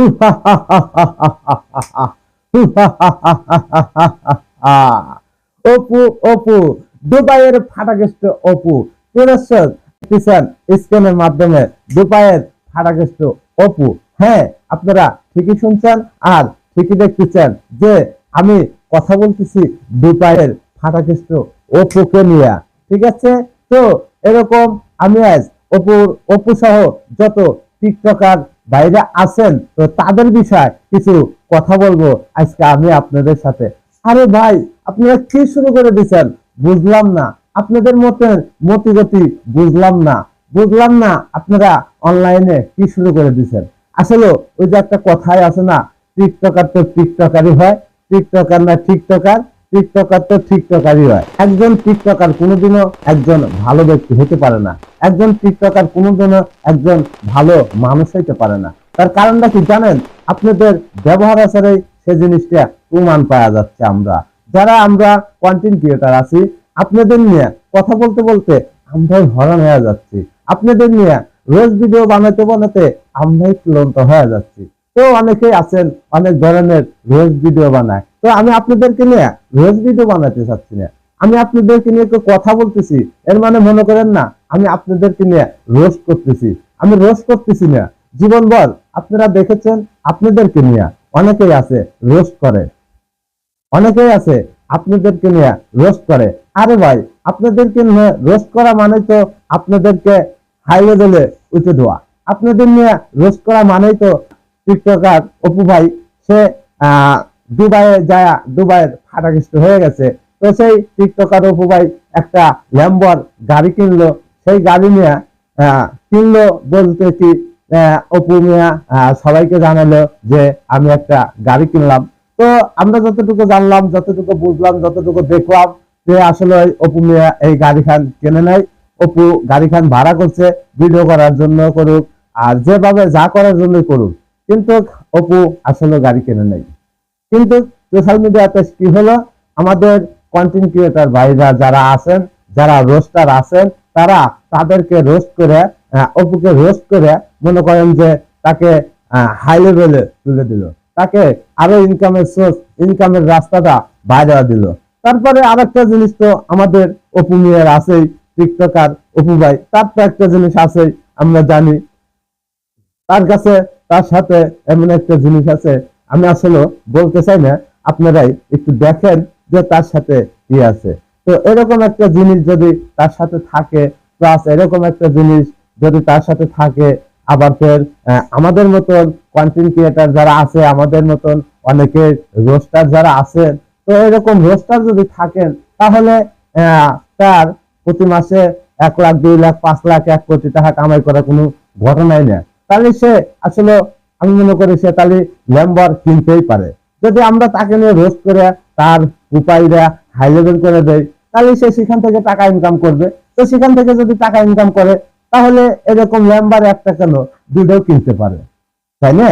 অপু অপু, দুবাইয়ের ফাটাকেষ্ট অপু দেখতেছেন স্ক্রিনের মাধ্যমে দুবাইয়ের ফাটাকেষ্ট অপু। হ্যাঁ আপনারা ঠিকই শুনছেন আর ঠিকই দেখতেছেন যে আমি কথা বলতেছি দুবাইয়ের ফাটাকেষ্ট অপুকে নিয়ে, ঠিক আছে? তো এরকম আমি আজ অপুর অপু সহ যত টিকটকার বাইরে আছেন, তো তাদের বিষয়ে কিছু কথা বলব আজকে আমি আপনাদের সাথে। আরে ভাই, আপনারা কি শুরু করে দিচ্ছেন বুঝলাম না। আপনাদের মতের মতিগতি বুঝলাম না। বুঝলাম না আপনারা অনলাইনে কি শুরু করে দিচ্ছেন আসলে ওই যে একটা কথাই আছে না, টিকটকার তো টিকটকারই হয়। টিকটকার না টিকটকার টিকটকার তো টিকটকারই হয়। একজন টিকটকার কোনোদিনও একজন ভালো ব্যক্তি হতে পারে না। একজন টিকটকার কোনোদিনও একজন ভালো মানুষ হইতে পারে না। তার কারণটা কি জানেন? আপনাদের ব্যবহার আচারে সে জিনিসটা প্রমাণ পাওয়া যাচ্ছে আমরা। যারা আমরা কন্টেন্ট ক্রিয়েটার আছি, আপনাদের নিয়ে কথা বলতে বলতে আমরাই হরণ হয়ে যাচ্ছি। আপনাদের নিয়ে রোজ ভিডিও বানাতে বানাতে আমরাই ক্লান্ত হয়ে যাচ্ছি। তো অনেকেই আছেন, অনেক ধরনের রোজ ভিডিও বানায়। তো আমি আপনাদেরকে নিয়ে রোজ ভিডিও বানাতে চাচ্ছি না। আমি আপনাদেরকে নিয়ে কথা বলতেছি, এর মানে মনে করেন না, আমি আপনাদেরকে নিয়ে রোস্ট করতেছি। আমি রোস্ট করতেছি না। জীবনভর আপনারা দেখেছেন, আপনাদেরকে নিয়ে অনেকেই আছে রোস্ট করে। অনেকেই আছে আপনাদেরকে নিয়ে রোস্ট করে। আরে ভাই, আপনাদেরকে নিয়ে রোস্ট করা মানে তো আপনাদেরকে হাই লেভেলে উঠে দেওয়া। আপনাদের নিয়ে রোস্ট করা মানেই তো টিকটকার অপু ভাই, সে দুবাইয়ে যায় দুবাইয়ের ফাটাকৃষ্ট হয়ে গেছে। তো সেই টিকটকার অপু ভাই একটা ল্যাম্বর গাড়ি কিনলো। সেই গাড়ি নিয়ে কিনলো বলতে কি অপু মিয়া সবাইকে জানালো যে আমি একটা গাড়ি কিনলাম। তো আমরা যতটুকু জানলাম, যতটুকু বুঝলাম, যতটুকু দেখলাম যে আসলে অপু মিয়া এই গাড়ি খান কেনে নাই। অপু গাড়ি খান ভাড়া করছে, ভিডিও করার জন্য করুক, আর যেভাবে যা করার জন্য করুক। কিন্তু অপু আসলে গাড়ি কেনে নাই। কিন্তু সোশ্যাল মিডিয়াতে কি হলো? আমাদের কন্টেন্ট ক্রিয়েটার ভাইরা যারা আছেন, যারা রোস্টার আছেন, তারা তাদেরকে রোস্ট করে অপুকে রোস্ট করে মনে করেন যে তাকে হাই লেভেলে তুলে দিল। তাকে আরও ইনকামের সোর্স ইনকামের রাস্তাটা বাইরে দিল। তারপরে আরেকটা জিনিস তো আমাদের অপু মিয়ার আছেই, টিকটকার অপু ভাই তার তো একটা জিনিস আছেই, আমরা জানি। তার কাছে তার সাথে এমন একটা জিনিস আছে, আমি আসলে বলতে চাই না, আপনারাই একটু দেখেন যে তার সাথে কি আছে। তো এরকম একটা জিনিস যদি তার সাথে থাকে প্লাস এরকম একটা জিনিস যদি তার সাথে থাকে, আবার ফের আমাদের মতন কন্টেন্ট ক্রিয়েটার যারা আছে, আমাদের মতন অনেকে রোস্টার যারা আছেন তো এরকম রোস্টার যদি থাকেন, তাহলে তার প্রতি মাসে এক লাখ, দুই লাখ, পাঁচ লাখ, এক কোটি টাকা কামাই করার কোনো ঘটনাই না তাহলে সে আসলে, আমি মনে করি সে তাহলে ল্যাম্বার কিনতেই পারে। যদি আমরা তাকে নিয়ে রোস্ট করে তার উপায়রা হাই লেভেল করে দেয় তাহলে সে সেখান থেকে টাকা ইনকাম করবে। তো সেখান থেকে যদি টাকা ইনকাম করে, তাহলে এরকম ল্যাম্বার একটা কেন? দুটোও কিনতে পারে। তাই না?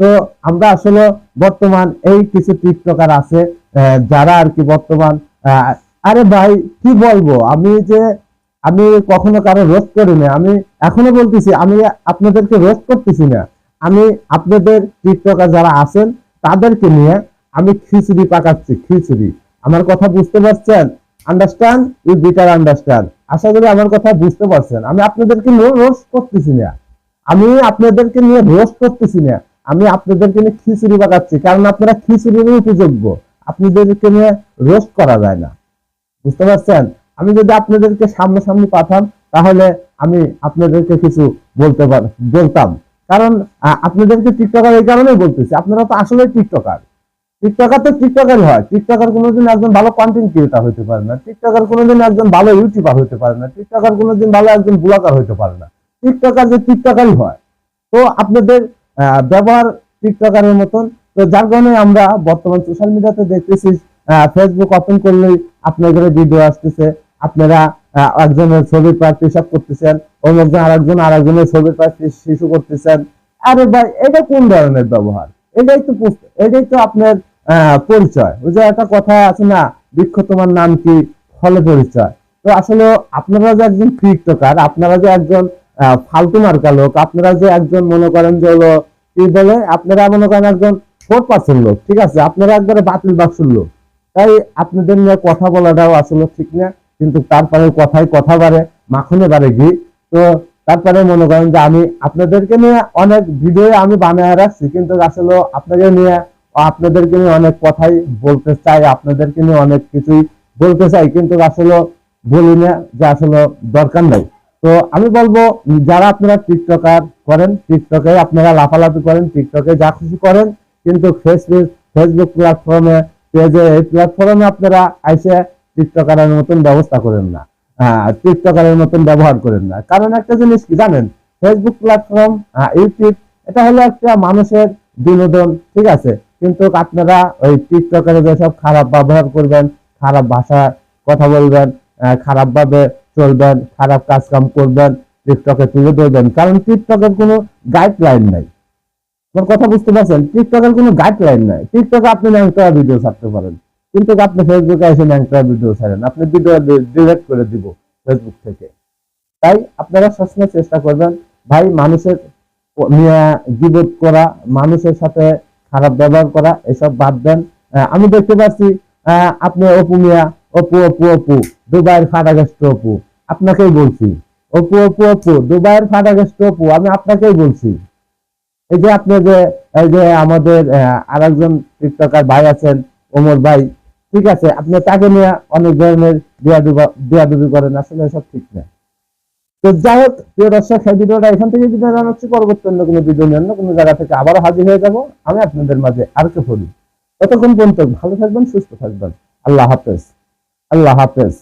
তো আমরা আসলে বর্তমান এই কিছু টিকটকার আছে যারা আর কি বর্তমান আরে ভাই, কি বলব? আমি যে আমি কখনো কারও রোস্ট করি না আমি এখনও বলতেছি, আমি আপনাদেরকে রোস্ট করতেছি না। আমি আপনাদের টিকটকার যারা আছেন, তাদেরকে নিয়ে আমি খিচুড়ি পাকাচ্ছি, খিচুড়ি। আমার কথা বুঝতে পারছেন? আন্ডারস্ট্যান্ড ইউ বিটার আন্ডারস্ট্যান্ড আশা করি আমার কথা বুঝতে পারছেন। আমি আপনাদেরকে নিয়ে রোস্ট করতেছি না। আমি আপনাদেরকে নিয়ে রোস্ট করতেছি না। আমি আপনাদেরকে নিয়ে খিচুড়ি পাকাচ্ছি, কারণ আপনারা খিচুড়ির উপযোগ্য। আপনাদেরকে নিয়ে রোস্ট করা যায় না। বুঝতে পারছেন? আমি যদি আপনাদেরকে সামনাসামনি পাঠাম, তাহলে আমি আপনাদেরকে কিছু বলতে পার, বলতাম। কারণ আপনাদেরকে টিকটকার এই কারণেই বলতেছি, আপনারা তো আসলে টিকটকার। টিকটকার তো টিকটকারই হয়। টিকটকার কোনোদিন একজন ভালো কন্টেন্ট ক্রিয়েটার হতে পারে না। টিকটকার কোনোদিন একজন ভালো ইউটিউবার হতে পারে না। টিকটকার কোনোদিন ভালো একজন ব্লগার হতে পারে না। টিকটকার যে টিকটকারই হয়। তো আপনাদের ব্যবহার টিকটকারের মতন। তো যার কারণে আমরা বর্তমান সোশ্যাল মিডিয়াতে দেখতেছি ফেসবুক ওপেন করলেই আপনাদের ভিডিও আসতেছে। আপনারা একজনের ছবির প্র্যাকটিস আপ করতেছেন অন্যজন আরেকজন আরেকজনের ছবির প্র্যাকটিস শিশু করতেছেন। আরে ভাই, এটা কোন ধরনের ব্যবহার? এটাই তো এটাই তো আপনার পরিচয়। ওই যে একটা কথা আছে না, বৃক্ষ তোমার নাম কি? ফলে পরিচয়। তো আসলে আপনারা যে একজন টিকটকার আপনারা যে একজন ফালতু মার্কা লোক, আপনারা যে একজন মনে করেন যে হলো, কি বলে? আপনারা মনে করেন একজন ফোর পার্সেন্ট লোক, ঠিক আছে? আপনারা একবারে বাতিল বাক্সুর লোক। তাই আপনাদের নিয়ে কথা বলাটাও আসলে ঠিক না। কিন্তু তারপরে কথায় কথা বাড়ে, মাখনে বাড়ে ঘি। তো তারপরে মনে করেন যে আমি আপনাদেরকে নিয়ে অনেক ভিডিও আমি বানায় রাখছি, কিন্তু আসলে আপনাকে নিয়ে আপনাদেরকে নিয়ে অনেক কথাই বলতে চাই, আপনাদেরকে নিয়ে অনেক কিছুই বলতে চাই, কিন্তু আসলে বলি না যে আসলে দরকার নাই। তো আমি বলব, যারা আপনারা টিকটকার করেন, টিকটকে আপনারা লাফালাফি করেন, টিকটকে যা খুশি করেন, কিন্তু ফেসবুক ফেসবুক প্ল্যাটফর্মে পেজে এই প্ল্যাটফর্মে আপনারা আইসে টিকটকারের মতন ব্যবস্থা করেন না। হ্যাঁ টিকটকারের মতন ব্যবহার করেন না। কারণ একটা জিনিস কি জানেন? ফেসবুক প্ল্যাটফর্ম ইউটিউব এটা হলো একটা মানুষের বিনোদন, ঠিক আছে? কিন্তু আপনারা ওই টিকটকারে যেসব খারাপ ব্যবহার করবেন, খারাপ ভাষা কথা বলবেন খারাপ ভাবে চলবেন, খারাপ কাজ কাম করবেন টিকটকে তুলে ধরবেন, কারণ টিকটকের কোনো গাইডলাইন নাই। কথা বুঝতে পারছেন? টিকটকের কোনো গাইডলাইন নাই। টিকটকে আপনি ভিডিও ছাড়তে পারেন। কিন্তু আপনি ফেসবুকে এসে ন্যাংটা ভিডিও ছাড়েন। আপনি ভিডিও ডিলেট করে দিব ফেসবুক থেকে। তাই আপনারা সবসময় চেষ্টা করবেন, ভাই, মানুষের গিবত করা, মানুষের সাথে খারাপ ব্যবহার করা, এসব বাদ দেন। আমি দেখতে পাচ্ছি আপনি অপু মিয়া, অপু অপু অপু, দুবাইয়ের ফাটাগাস্ট অপু। আপনাকেই বলছি, অপু অপু অপু, দুবাইয়ের ফাটাগাস্ট অপু, আমি আপনাকেই বলছি। এই যে আপনি যে, এই যে আমাদের আর একজন টিকটকার ভাই আছেন, ওমর ভাই ঠিক আছে, আপনি তাকে নিয়ে অনেক ধরনের বিয়াদুবি করেন, আসলে সব ঠিক না। তো যাই হোক, প্রিয় দর্শক সেই ভিডিওটা এখান থেকে বিদায় জানাচ্ছি পরবর্তী অন্য কোনো ভিডিও নিয়ে, অন্য কোনো জায়গা থেকে আবারও হাজির হয়ে যাব। আমি আপনাদের মাঝে আর কেউ ফলি ততক্ষণ পর্যন্ত ভালো থাকবেন, সুস্থ থাকবেন। আল্লাহ হাফেজ। আল্লাহ হাফেজ।